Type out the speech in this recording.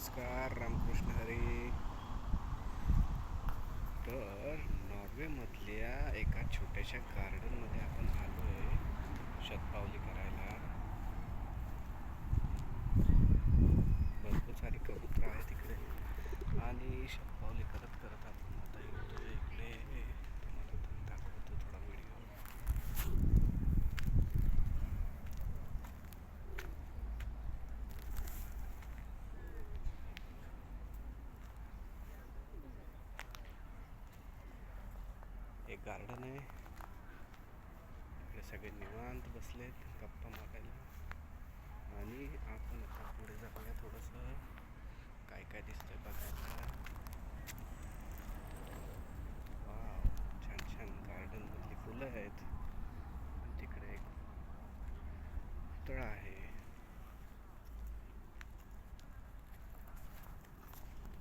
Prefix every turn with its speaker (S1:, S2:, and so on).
S1: नमस्कार रामकृष्ण हरी. तर नॉर्वेमधल्या एका छोट्याशा गार्डनमध्ये आपण आलो आहे शतपावली करायला. एक गार्डन आहे. इकडे सगळे निवांत बसलेत गप्पा मारायला. आणि आपण आता पुढे जाऊया थोडंसं. काय काय दिसतंय बघायला. वा छान छान गार्डनमधली फुलं आहेत.